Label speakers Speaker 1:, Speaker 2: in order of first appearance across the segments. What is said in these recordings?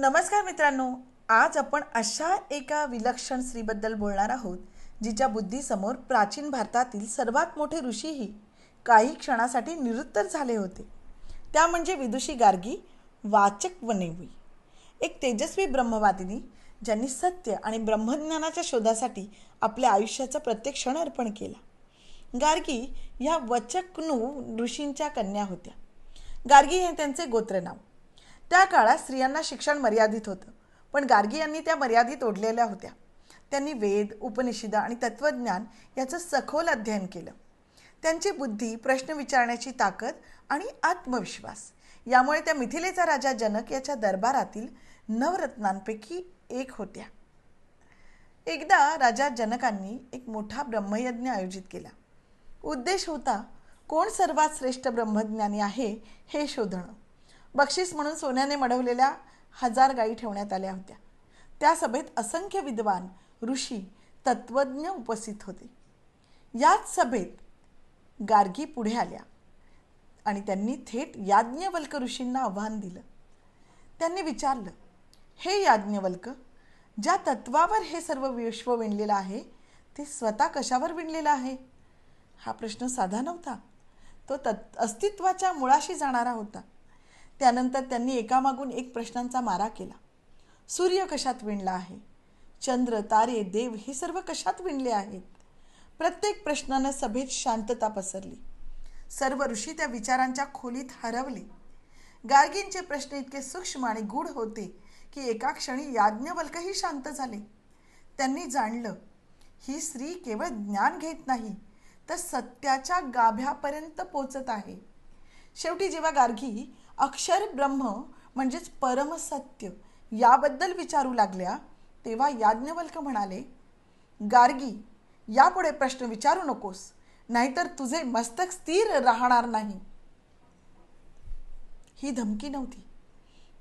Speaker 1: नमस्कार मित्रांनो आज आपण अशा एका विलक्षण स्त्रीबद्दल बोलणार आहोत जिच्या बुद्धीसमोर प्राचीन भारतातील सर्वात मोठे ऋषीही काही क्षणासाठी निरुत्तर झाले होते. त्या म्हणजे विदुषी गार्गी वाचक वनेवी. एक तेजस्वी ब्रह्मवादिनी ज्यांनी सत्य आणि ब्रह्मज्ञानाच्या शोधासाठी आपल्या आयुष्याचा प्रत्येक क्षण अर्पण केला. गार्गी या वचकनू ऋषींच्या कन्या होत्या. गार्गी हे त्यांचे गोत्र नाव त्या काळात स्त्रियांना शिक्षण मर्यादित होतं. पण गार्गी यांनी त्या मर्यादित ओढलेल्या होत्या. त्यांनी वेद उपनिषद आणि तत्त्वज्ञान याचं सखोल अध्ययन केलं. त्यांची बुद्धी प्रश्न विचारण्याची ताकद आणि आत्मविश्वास. यामुळे त्या मिथिलेचा राजा जनक याच्या दरबारातील नवरत्नांपैकी एक होत्या. एकदा राजा जनकांनी एक मोठा ब्रह्मयज्ञ आयोजित केला. उद्देश होता कोण सर्वात श्रेष्ठ ब्रह्मज्ञानी आहे हे शोधणं. बक्षीस म्हणून सोन्याने मढवलेल्या हजार गायी ठेवण्यात आल्या होत्या. त्या सभेत असंख्य विद्वान ऋषी तत्वज्ञ उपस्थित होते. याच सभेत गार्गी पुढे आल्या आणि त्यांनी थेट याज्ञवल्क ऋषींना आव्हान दिलं. त्यांनी विचारलं हे याज्ञवल्क ज्या तत्वावर हे सर्व विश्व विणलेलं आहे ते स्वतः कशावर विणलेलं आहे? हा प्रश्न साधा नव्हता. तो तत् अस्तित्वाच्या मुळाशी जाणारा होता. त्यानंतर त्यांनी एकामागून एक प्रश्नांचा मारा केला. सूर्य कशात विणला आहे? चंद्र तारे देव हे सर्व कशात विणले आहेत? प्रत्येक प्रश्नानं सभेत शांतता पसरली. सर्व ऋषी त्या विचारांच्या खोलीत हरवले. गार्गींचे प्रश्न इतके सूक्ष्म आणि गूढ होते की एका क्षणी याज्ञवल्कही शांत झाले. त्यांनी जाणलं ही स्त्री केवळ ज्ञान घेत नाही तर सत्याच्या गाभ्यापर्यंत पोचत आहे. शेवटी जेव्हा गार्गी अक्षर ब्रह्म म्हणजेच परमसत्य याबद्दल विचारू लागल्या तेव्हा याज्ञवल्क म्हणाले गार्गी यापुढे प्रश्न विचारू नकोस नाहीतर तुझे मस्तक स्थिर राहणार नाही. ही धमकी नव्हती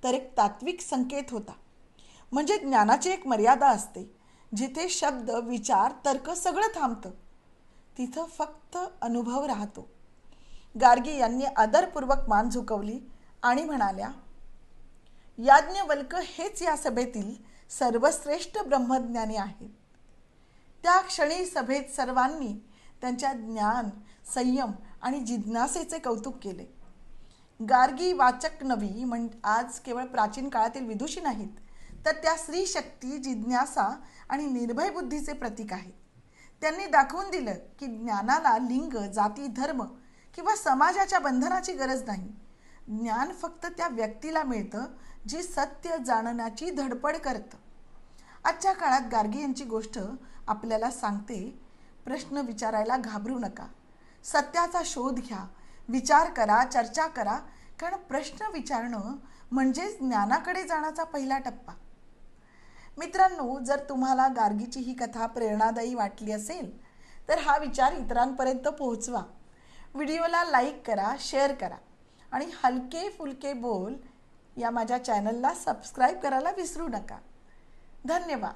Speaker 1: तर एक तात्विक संकेत होता. म्हणजे ज्ञानाची एक मर्यादा असते जिथे शब्द विचार तर्क सगळं थांबतं. तिथं फक्त अनुभव राहतो. गार्गी यांनी आदरपूर्वक मान झुकवली आणि म्हणाल्या याज्ञवल्क हेच या सभेतील सर्वश्रेष्ठ ब्रह्मज्ञानी आहेत. त्या क्षणी सभेत सर्वांनी त्यांच्या ज्ञान संयम आणि जिज्ञासेचे कौतुक केले. गार्गी वाचक नवी म्हण आज केवळ प्राचीन काळातील विदुषी नाहीत तर त्या स्त्री शक्ती जिज्ञासा आणि निर्भय बुद्धीचे प्रतीक आहेत. त्यांनी दाखवून दिलं की ज्ञानाला लिंग जाती धर्म किंवा समाजाच्या बंधनाची गरज नाही. ज्ञान फक्त त्या व्यक्तीला मिळतं जी सत्य जाणण्याची धडपड करतं. आजच्या काळात गार्गी यांची गोष्ट आपल्याला सांगते प्रश्न विचारायला घाबरू नका. सत्याचा शोध घ्या विचार करा चर्चा करा कारण प्रश्न विचारणं म्हणजेच ज्ञानाकडे जाण्याचा पहिला टप्पा. मित्रांनो जर तुम्हाला गार्गीची ही कथा प्रेरणादायी वाटली असेल तर हा विचार इतरांपर्यंत पोहोचवा. व्हिडिओला लाईक करा शेअर करा. आणि हलके फुलके बोल या माझ्या चॅनलला सबस्क्राईब करायला विसरू नका. धन्यवाद.